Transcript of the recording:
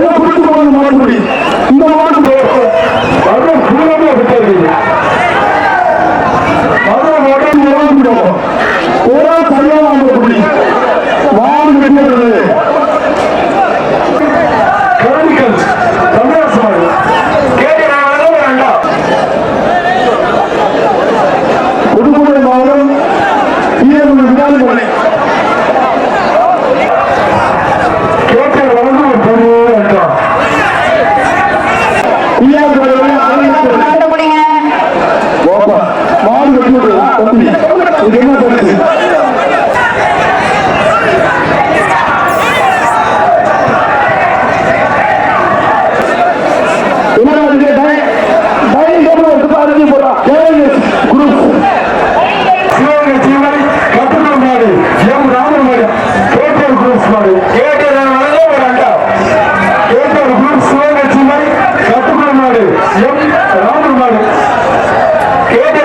எல்லாம் கூட்டு போன மாட்டுப்படி இந்த மாட்டு அதான் சூழலே விட்டாரு அதான் உடம்பு உடம்பு ஓரா சரியான மாட்டுப்படி கேட்டு